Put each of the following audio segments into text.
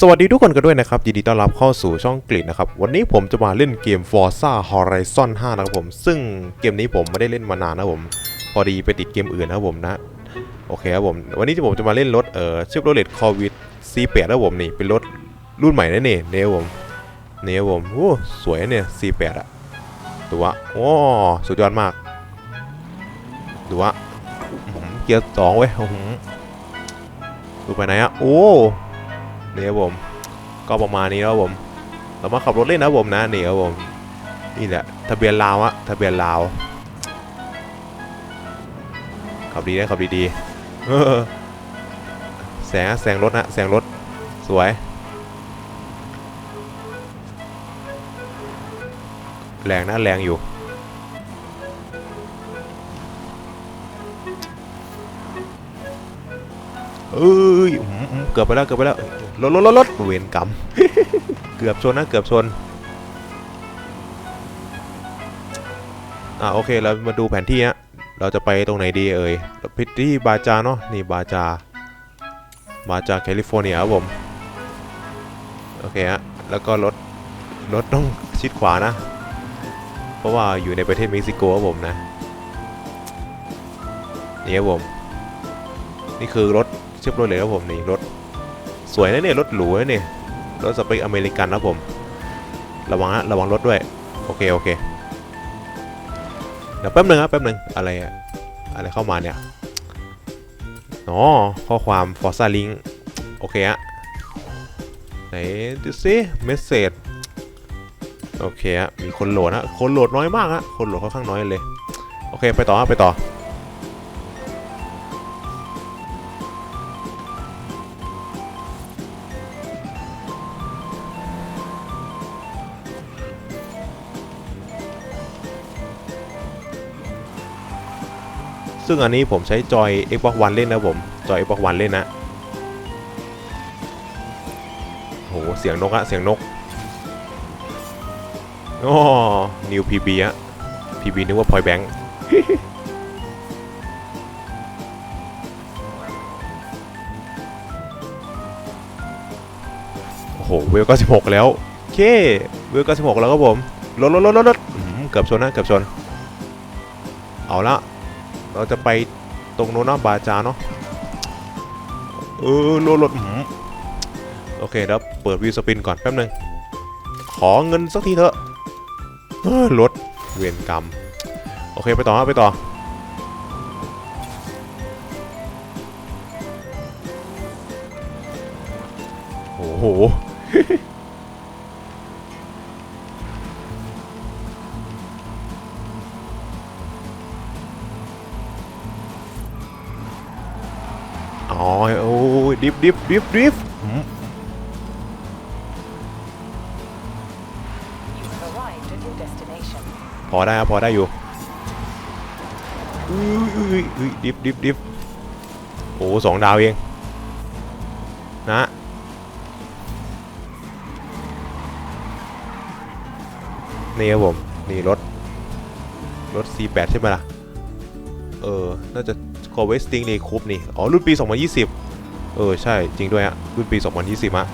สวัสดีทุกคนกันด้วยนะครับ ยินดีต้อนรับเข้าสู่ช่องกลิดนะครับ วันนี้ผมจะมาเล่นเกม Forza Horizon 5 นะครับผม ซึ่งเกมนี้ผมไม่ได้เล่นมานานนะผม พอดีไปติดเกมอื่นนะครับผมนะ โอเคครับผม วันนี้ผมจะมาเล่นรถเอ่อชิปโรเลตคอวิด C8 นะครับผมนี่ เป็นรถรุ่นใหม่นะเนี่ยเนี่ยผมเนี่ยผมโอ้สวยเนี่ย C8 อะดูวะโอ้สุดยอดมาก ดูวะเกียร์สองเว้ยดูไปไหนอะโอ้ นี่ครับผมก็ประมาณนี้แล้วครับผม เรามาขับรถเล่นนะผมนะนี่ครับผมนี่แหละทะเบียนลาวอะทะเบียนลาวขับดีนะขับดีๆแสงแสงรถนะแสงรถสวยแรงนะแรงอยู่เอ้ยเกือบไปแล้วเกือบไปแล้ว รถรถรถรถเวรกรรมเกือบชนนะเกือบชนอ่าโอเคเรามาดูแผนที่ฮะเราจะไปตรงไหนดีเอ่ยพิที่บาจาเนาะนี่บาจาบาจาแคลิฟอร์เนียครับผมโอเคฮะแล้วก็รถรถต้องชิดขวานะ เพราะว่าอยู่ในประเทศเม็กซิโกครับผมนะนี่ครับผมนี่คือรถเชฟโรเลตครับผมนี่รถ สวยนะเนี่ยรถหรูนะเนี่ยรถสเปคอเมริกันนะผม ระวังนะระวังรถด้วย โอเค โอเค เดี๋ยวแป๊บหนึงครับแป๊บหนึงอะไรอะอะไรเข้ามาเนี่ยอ๋อข้อความ Forza Link โอเคฮะไหนดูสิเมสเซจโอเคฮะมีคนโหลดนะคนโหลดน้อยมากฮะคนโหลดค่อนข้างน้อยเลย โอเค ไปต่อไปต่อ ซึ่งอันนี้ผมใช้จอย Xbox One เล่นนะผมจอย Xbox One เล่นนะโหเสียงนกอะเสียงนกอ๋อ New PB อะ PB นึกว่า Point Bank โอ้โหเวล96แล้วโอเคเวล96แล้วครับผมรถรถรถรถรถเกือบชนนะเกือบชน เอาละ เราจะไปตรงโน้นเนาะบาจาเนาะเออรถรถโอเคเดี๋ยวเปิดวิวสปินก่อนแป๊บนึง ขอเงินสักทีเถอะรถเวียนกรรม โอเคไปต่อไปต่อโอ้โห อ๋อโอ้ยดิฟดิฟดิฟดิฟพอได้ครับพอได้อยู่อุ้ยอุ้ยอุ้ยดิฟดิฟดิฟโอ้สองดาวเอง นะนี่ครับผม นี่รถ รถ C8 ใช่ไหมล่ะ เออ น่าจะ c o r v e t Sting นี่คูปนี่ อ๋อ รุ่นปี 2020 เออ ใช่จริงด้วยฮะ รุ่นปี 2020ฮะ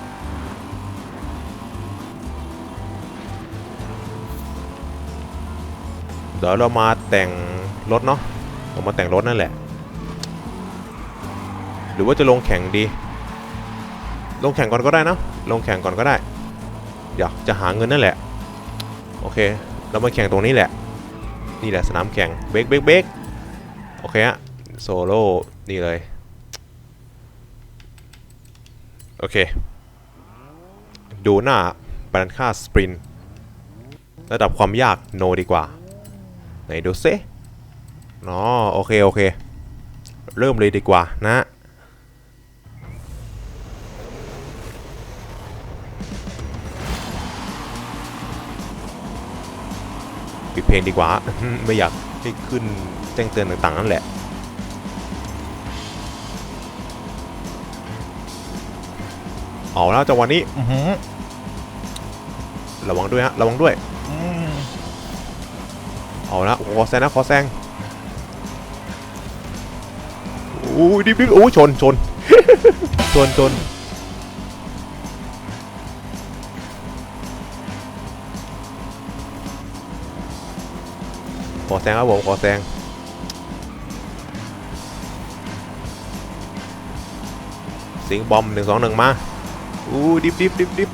เดี๋ยวเรามาแต่งรถเนาะเรามาแต่งรถนั่นแหละ หรือว่าจะลงแข่งดี ลงแข่งก่อนก็ได้นะลงแข่งก่อนก็ได้อยากจะหาเงินนั่นแหละ โอเค เรามาแข่งตรงนี้แหละ นี่แหละสนามแข่ง เบรกเบรกเบรกโอเคฮะ โซโล่นี่เลย โอเค ดูหน้าบันค่าสปรินระดับความยากโนดีกว่า ไหนดูซิอ๋อโอเค โอเค เริ่มเลยดีกว่านะปิดเพลงดีกว่า ไม่อยากให้ขึ้นแจ้งเตือนต่างๆนั่นแหละ เอาแล้วจังหวะนี้ระวังด้วยฮะระวังด้วยเอาละขอแซงนะขอแซงโอ้ยดิบดิบโอ้ยชนชนชนชนขอแซงครับผมขอแซงสิงบอมหนึ่งสองหนึ่งมา อู้ดิฟดิฟดิฟดิฟ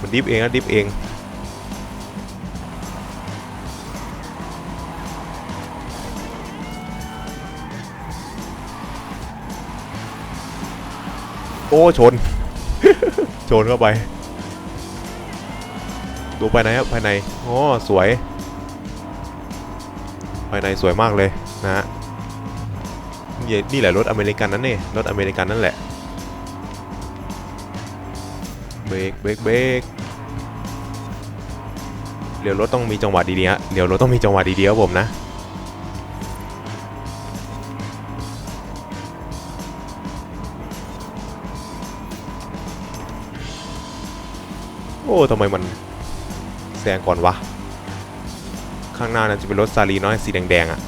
มันดิฟเองนะดิฟเอง โอ้ ชน ชนเข้าไป ดูภายในครับภายในอ๋อสวย ภายในสวยมากเลยนะฮะนี่นี่แหละรถอเมริกันนั่นนี่รถอเมริกันนั่นแหละ รกเบรกเบรกเลี้ยวรถต้องมีจังหวะดีๆฮะเลี้ยวรถต้องมีจังหวะดีๆครับผมนะโอ้ทำไมมันแซงก่อนวะ ข้างหน้าน่าจะเป็นรถซาลีน้อยสีแดงๆอะ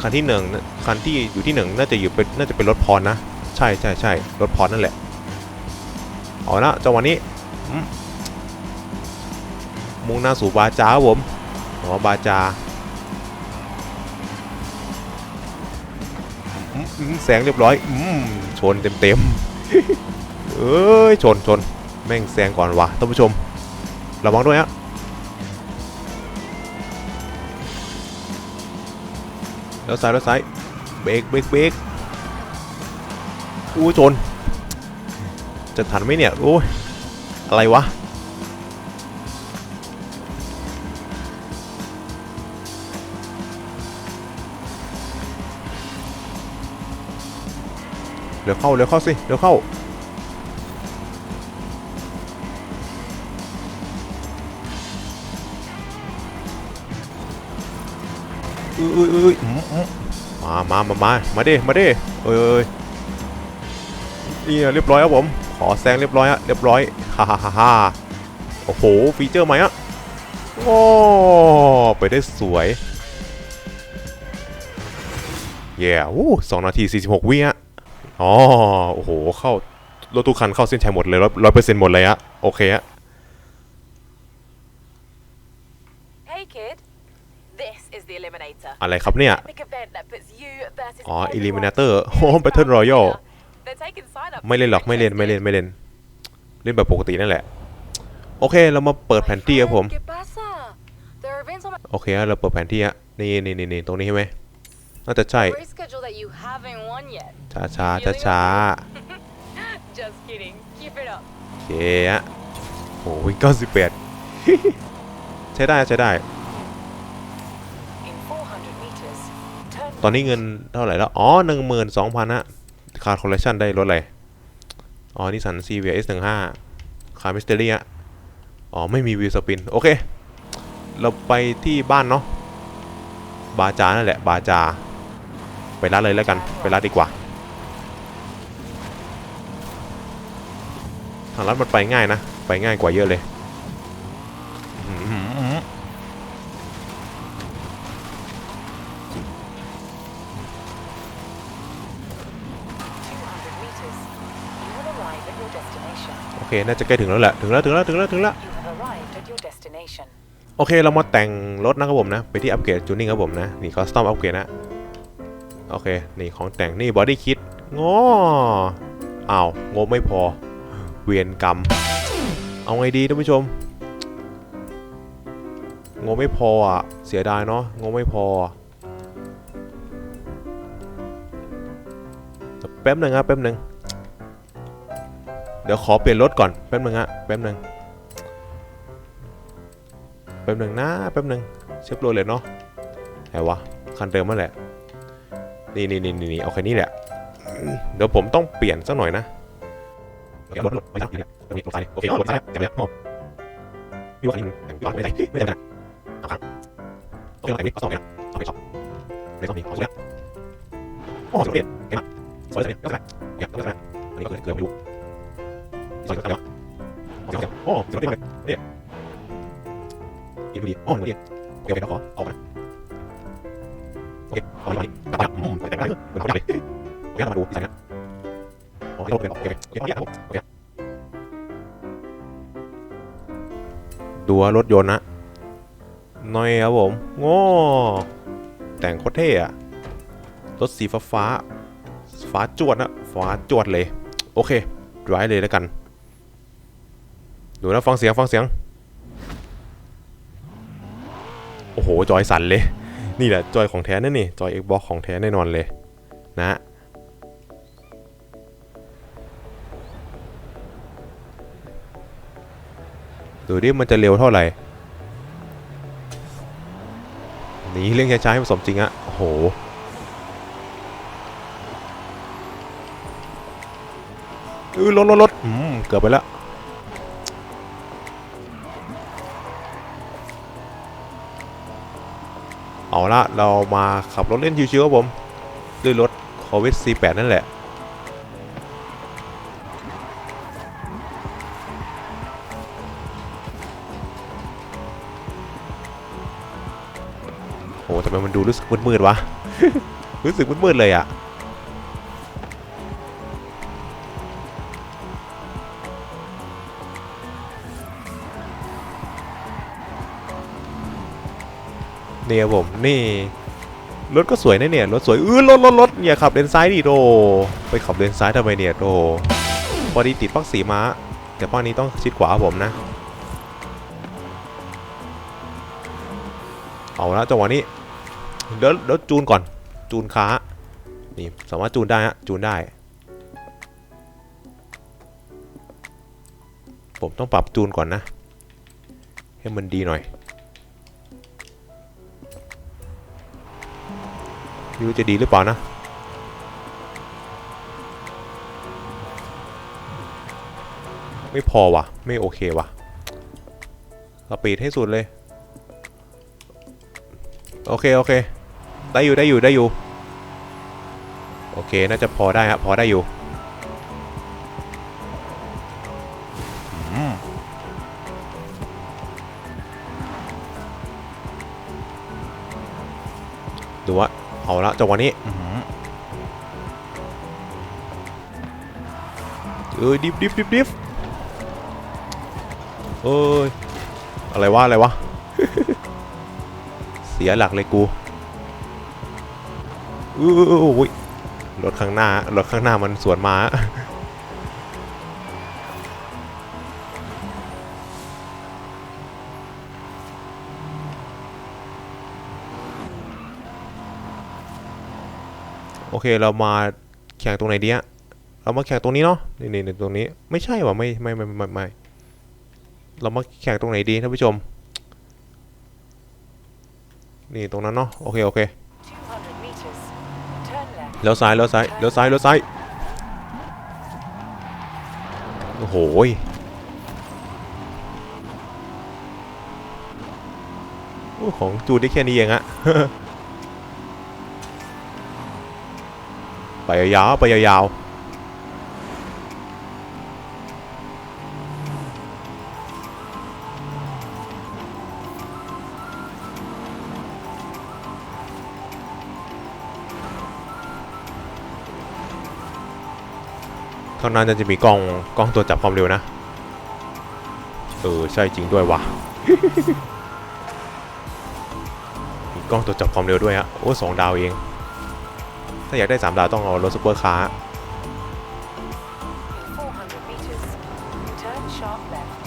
คันที่หนึ่งคันที่อยู่ที่หนึ่งน่าจะอยู่เป็นน่าจะเป็นรถพรนะ ใช่ใช่ใช่รถพรนั่นแหละ เอาละจังหวะนี้ มมุ่งหน้าสู่บาจาครับผมอ๋อบาจาอืมอืมแสงเรียบร้อยอืมชนเต็มๆ เอ้ยชนชนแม่งแซงก่อนวะท่านผู้ชม ระวังด้วยฮะแล้วซ้ายแล้วซ้ายเบรกเบรกเบรกอู้ชน จะทันไหมเนี่ย โอ้ย อะไรวะเร็วเข้าเร็วเข้าสิเร็วเข้า อุ้ยอุ้ยอุ้ยอืมอืมามามามามาดิมาดิเอ้ยเอ้ยนี่เรียบร้อยครับผม อแซงเรียบร้อยอะเรียบร้อยฮ่าฮ่าฮ่าฮ่าโอ้โห ฟีเจอร์ใหม่อะโอ้ไปได้สวยเย้โอ้สองนาทีสี่สิบหกวิอะอ๋อโอ้โห เข้ารถทุกคันเข้าเส้นชัยหมดเลยร้อยร้อยเปอร์เซ็นต์หมดเลยอะโอเคอะ Hey, kid. This is the Eliminator. อะไรครับเนี่ย Epic event that puts you versus อ๋อ everyone Eliminator in โอ้ this Battle battle Royale arena. They're taking sign up ไม่เล่นหรอก if ไม่เล่นไม่เล่น interested. ไม่เล่นเล่นแบบปกตินั่นแหละ โอเคเรามาเปิดแผนที่ครับผม ¿Qué pasa? There are events on my โอเคเราเปิดแผนที่อะนี่นี่นี่นี่ตรงนี้ใช่ไหมน่าจะใช่ race schedule that you haven't won yet. ช้าช้าช้าช้า Just kidding. Keep it up. โอเคอะโอ้ยเก้าสิบแปดใช้ได้ใช้ได้ In 400 meters, turn ตอนนี้เงินเท่าไหร่แล้ว อ๋อหนึ่งหมื่นสองพันฮะ คาร์คอลเลคชันได้รถอะไร อ๋อนิสันซีเวียเอสหนึ่งห้าคาร์มิสเตอรี่อะอ๋อ ไม่มีวีลสปิน โอเค เราไปที่บ้านเนาะบาจานั่นแหละ บาจา ไปร้านเลยแล้วกัน ไปร้านดีกว่า ทางร้านมันไปง่ายนะ ไปง่ายกว่าเยอะเลยอื้อหือหือ 200 meters. You have arrived at your destination. โอ เคน่าจะใกล้ถึงแล้วแหละถึงแล้วถึงแล้วถึงแล้วถึงแล้วโอเคเรามาแต่งรถนะครับผมนะ ไปที่อัปเกรดจูนิ่งครับผมนะนี่คอสตอมอัปเกรดนะโอเคนี่ของแต่งนี่บอดี้คิดงออ้าวงบไม่พอ เวียนกรรม เอาไงดีท่านผู้ชมงบไม่พออะเสียดายเนาะงบไม่พอแป๊บหนึ่งครับแป๊บหนึ่ง เดี๋ยวขอเปลี่ยนรถก่อนแป๊บนึงฮะแป๊บนึงแป๊บนึงนะแป๊บนึงเชฟโรเลยเนาะไหนวะคันเดิมนั่นแหละ นี่นี่นี่นี่เอาแค่นี้แหละ เดี๋ยวผมต้องเปลี่ยนสักหน่อยนะเดี๋ยวรถรถไม่ได้นี่แหละตรงนี้รถไฟโอเครถไฟจับเลยอ๋อมีว่าคันนึงแต่งไม่ได้ไม่ได้ไม่ได้เอาครับโอเคเราแต่นี่ก็สองเนี่ยสองเนี่ยสองเลยสองนี่เอาสุดแล้วโอ๋อสุดเปลี่ยนเห็นไหมสวยเลยก็ได้เดี๋ยวก็ได้อันนี้ก็เกือบไม่รู้ สวยก็ได้โอเคโอ้สุดเลยเนี่ยอีกพอดีอ๋อพอดีโอเคโอเคเราขอออกนะโอเคเอาไปกลับไปอืมแต่งได้เหมือนเขาอยากเลยโอเคเรามาดูดีไซน์นะอ๋อให้เราเป็นโอเคโอเคโอเคโอเคดูว่ารถยนต์นะน่อยครับผมโง่แต่งโคตรเท่อะรถสีฟ้าฟ้า ฟ้าจวดนะฟ้าจวดเลย โอเค ดรายเลยแล้วกัน ดูนะฟังเสียงฟังเสียง โอ้โห จอยสั่นเลย นี่แหละจอยของแท้นั่นนี่ จอย Xbox ของแท้แน่นอนเลย นะดูดิมันจะเร็วเท่าไหร่นี่เรื่องช้าๆให้ผสมจริงอะโอ้โหเออรถรถรถเกือบไปแล้ว เรามาขับรถเล่นชิวๆครับผมด้วยรถ c o r v e t t C8 นั่นแหละโหทำไมมันดูรู้สึกมืดๆวะ รู้สึกมืดๆเลยอะ่ะ ครับผมนี่รถก็สวยนะเนี่ยรถสวยเออรถรถรถอย่าขับเลนซ้ายดิโดไปขับเลนซ้ายทำไมเนี่ยโดพอดีติดปักสีม้า แต่ป้านี้ต้องชิดขวาผมนะ เอาละจังหวะนี้เดี๋ยวเดี๋ยวจูนก่อนจูนค้านี่สามารถจูนได้ฮะจูนได้ ผมต้องปรับจูนก่อนนะ ให้มันดีหน่อย ไม่รู้จะดีหรือเปล่านะไม่พอวะไม่โอเควะเราปิดให้สุดเลย โอเค โอเค ได้อยู่ได้อยู่ได้อยู่ โอเค น่าจะพอได้ฮะพอได้อยู่ เอาละจังหวะนี้อื้อหือเอ้ยดิฟดิฟดิฟดิฟเอ้ยอะไรวะอะไรวะ เสียหลักเลยกูอู้ยรถข้างหน้ารถข้างหน้ามันสวนมา โอเคเรามาแข่งตรงไหนดีอะเรามาแข่งตรงนี้เนาะนี่นี่นตรงนี้ไม่ใช่ว่ะไม่ไม่ไม่ไม่ไม่เรามาแข่งตรงไหนดีท่านผู้ชม นี่ตรงนั้นเนาะโอเคโอเคเลี้ยวซ้ายเลี้ยวซ้ายเลี้ยวซ้ายเลี้ยวซ้ายโอ้โหของจูดได้แค่นี้เองอะ ยาวๆไปยาวๆข้างหน้าจะมีกล้องกล้องตัวจับความเร็วนะ เออ ใช่จริงด้วยว่ะมีกล้องตัวจับความเร็วด้วยฮะโอ้สองดาวเอง ถ้าอยากได้ 3 ดาวต้องเอารถซุปเปอร์คาร์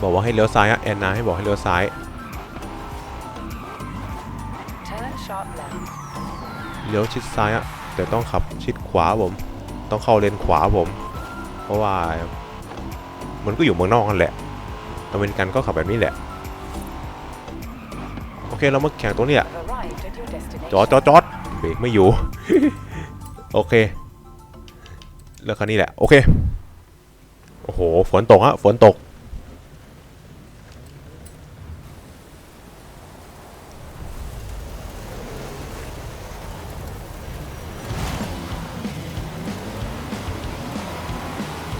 บอกว่าให้เลี้ยวซ้ายแอนนาให้บอกให้เลี้ยวซ้ายเลี้ยวชิดซ้ายอะแต่ต้องขับชิดขวาผม ต้องเข้าเลนขวาผม เพราะว่ามันก็อยู่เมืองนอกกันแหละอเมริกันก็ขับแบบนี้แหละ โอเคเรามาแข่งตรงนี้อะจอดจอดจอดเบรกไม่อยู่ โอเคแล้วคันนี้แหละ โอเค โอ้โห ฝนตกฮะ ฝนตก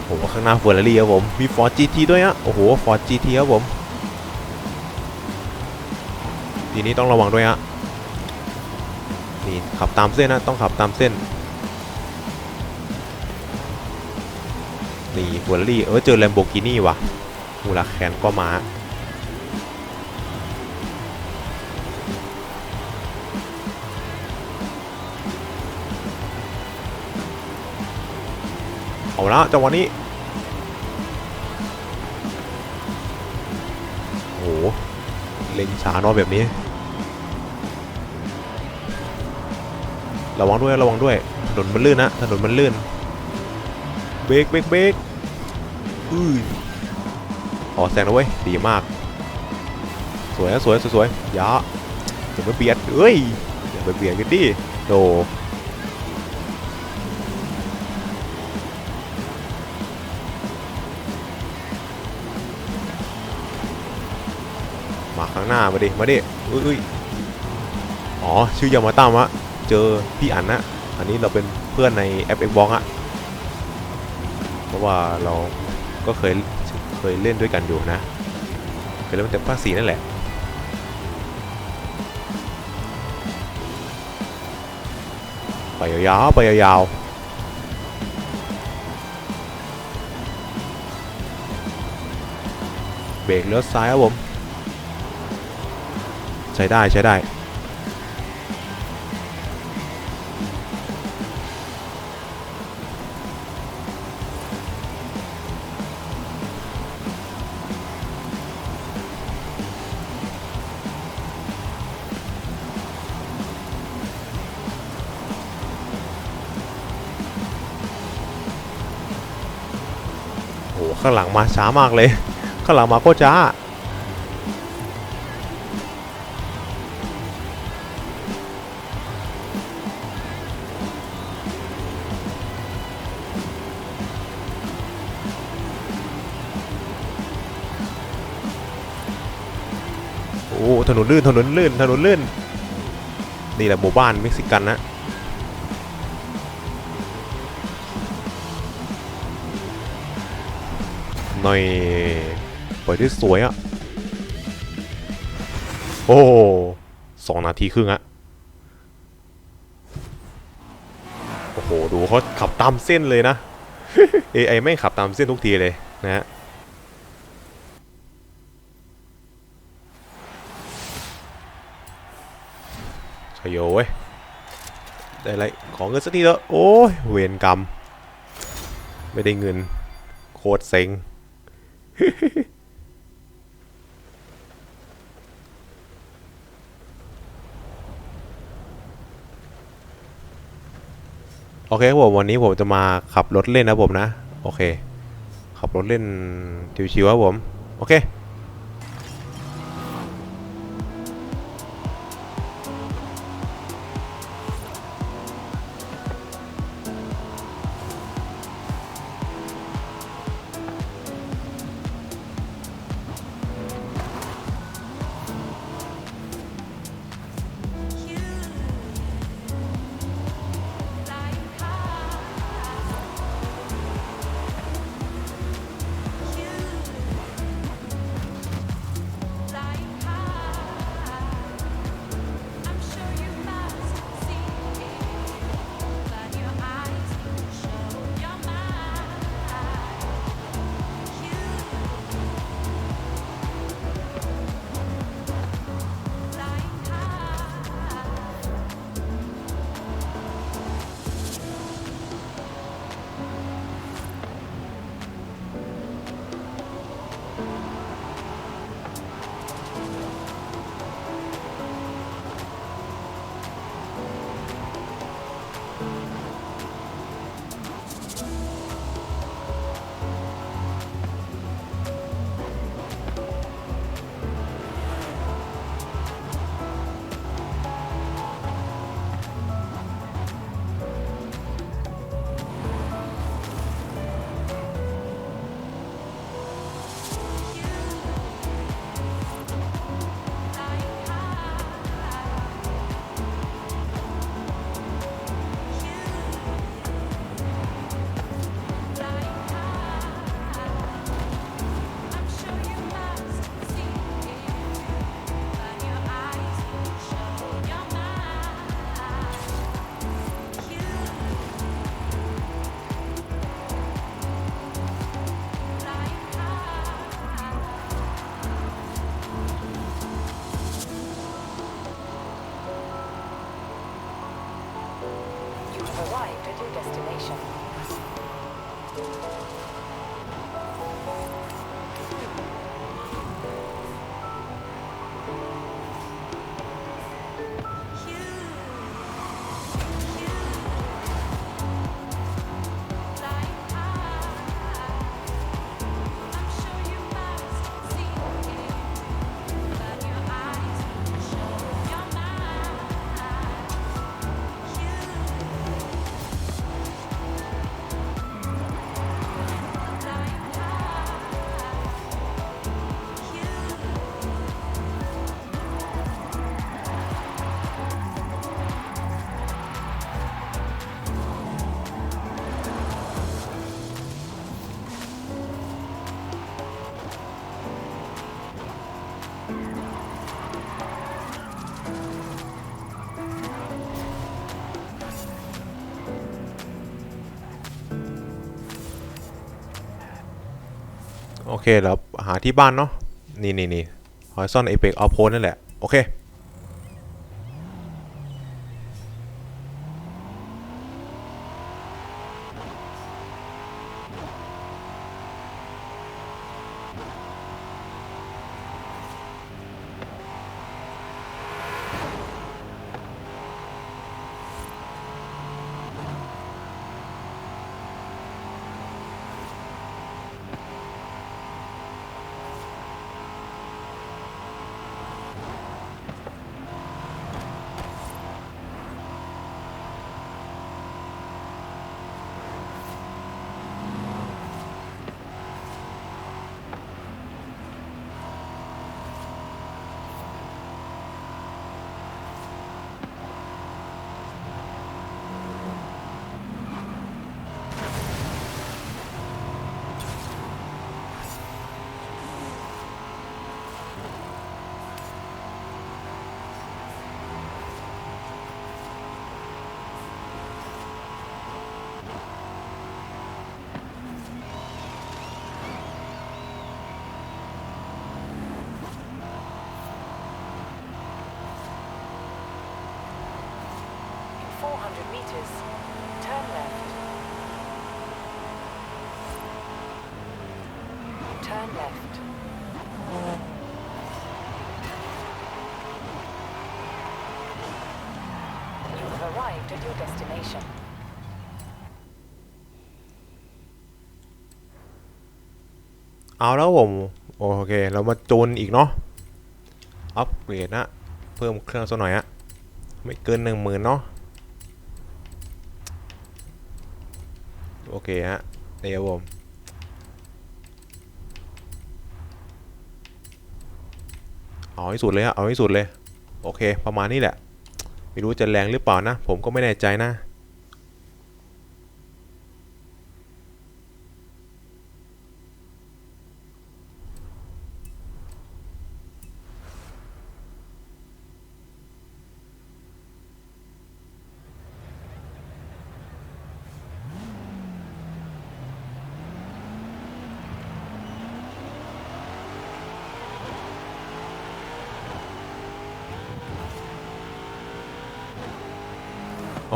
โอ้โห ข้างหน้าเฟอร์รารี่ครับผม มี Ford GT ด้วยฮะ โอ้โห Ford GT ครับผม ทีนี้ต้องระวังด้วยฮะ นี่ ขับตามเส้นนะ ต้องขับตามเส้น นี่ฟอร์รี่ เออ เจอแลมโบกินี่ว่ะมูลาแคนก็มาเอาละจังหวะนี้ โอ้เล่นช้าเนาะแบบนี้ ระวังด้วย ระวังด้วยถนนมันลื่นนะถนนมันลื่น เบรกเบรกเบรกอื้ออ๋อแซงนะเว้ยดีมาก สวยนะสวยสวยสวยยาอย่าไปเบียดเอ้ยอย่าไปเบียดกันดิโดมาข้างหน้ามาดิมาดิอุ้ยอุ้ยอ๋อชื่อยามาต้ามะเจอพี่อันนะอันนี้เราเป็นเพื่อนในแอป Xbox อะเพราะ ว่าเราก็เคยเคยเล่นด้วยกันอยู่นะเคยเล่นแต่ภาคสีนั่นแหละไปยาวๆไปยาวๆเบรกเลี้ยวซ้ายครับผม ใช้ได้ใช้ได้ ข้างหลังมาช้ามากเลย ข้างหลังมาโคตรช้าโอ้ถนนลื่นถนนลื่นถนนลื่นนี่แหละหมู่บ้านเม็กซิกันนะ หน่อยปล่อยได้สวยอะโอ้สองนาทีครึ่งอะโอ้โห ดูเขาขับตามเส้นเลยนะ AI ไม่ขับตามเส้นทุกทีเลยนะฮะชยโยเว้ย ได้ไรของเงินสักทีเถอะ โอ้ย เวรกรรม ไม่ได้เงิน โคตรเซ็ง โอเคครับผมวันนี้ผมจะมาขับรถเล่นนะผมนะ โอเค ขับรถเล่นชิวๆครับผม โอเค have arrived at your destination. เคเราหาที่บ้านเนาะนี่นี่นี่ Horizon Apex Outpost นั่นแหละ โอเค 400 meters, turn left. Turn left. You have arrived at your destination. เอาแล้วผม โอเค เรามาจูนอีกเนาะ อัปเกรดนะ เพิ่มเครื่องสักหน่อยฮะไม่เกินหนึ่งหมื่นเนาะ โอเคฮะนี่ครับผมเอาให้สุดเลยฮะเอาให้สุดเลย โอเค ประมาณนี้แหละ ไม่รู้จะแรงหรือเปล่านะ ผมก็ไม่แน่ใจนะ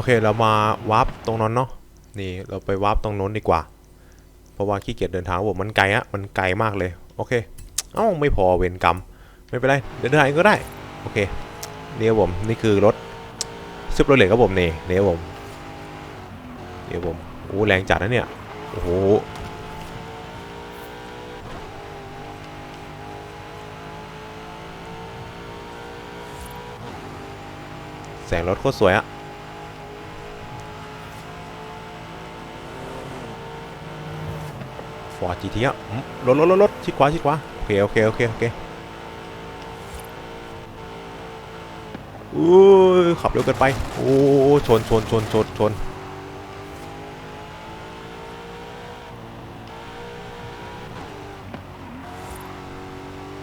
เคเรามาวาร์ปตรงนั้นเนาะนี่เราไปวาร์ปตรงโน้นดีกว่า เพราะว่าขี้เกียจเดินทางผมมันไกลอะมันไกลมากเลย โอเค เอ้าไม่พอเวรกรรม ไม่เป็นไร เดินทางเองก็ได้ โอเคนี่ครับผมนี่คือรถซิปโรเล็กครับผมนี่นี่ครับผมนี่ครับผมโอ้แรงจัดนะเนี่ยโอ้โหแสงรถโคตรสวยอะ ฟอร์ดจีทีอะรถรถรถรถชิดขวาชิดขวาโอเคโอเคโอเคโอเคอู้ยขับเร็วเกินไป โอ้ชนชนชนชนชน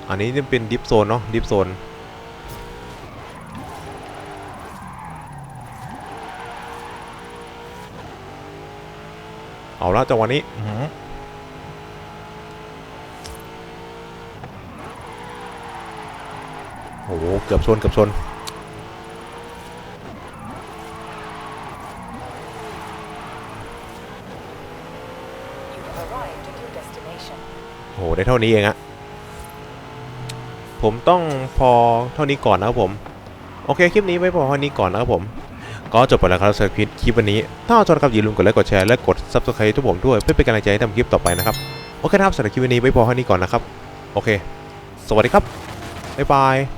อันนี้จะเป็นดิฟโซนเนาะดิฟโซนเอาละจังหวะนี้อื้อหือ โอ้โห เกือบชน เกือบชน You station. โห ได้เท่านี้เองอะผมต้องพอเท่านี้ก่อนนะครับผม โอเค คลิปนี้ไว้พอเท่านี้ก่อนนะครับผม ก็จบไปแล้วครับสำหรับคลิปคลิปวันนี้ ถ้าชอบครับอย่าลืมกดไลค์กดแชร์และกด subscribe ทุกผมด้วยเพื่อเป็นกำลังใจให้ทำคลิปต่อไปนะครับ โอเคครับสำหรับคลิปวันนี้ไว้พอเท่านี้ก่อนนะครับ โอเค สวัสดีครับบ๊ายบาย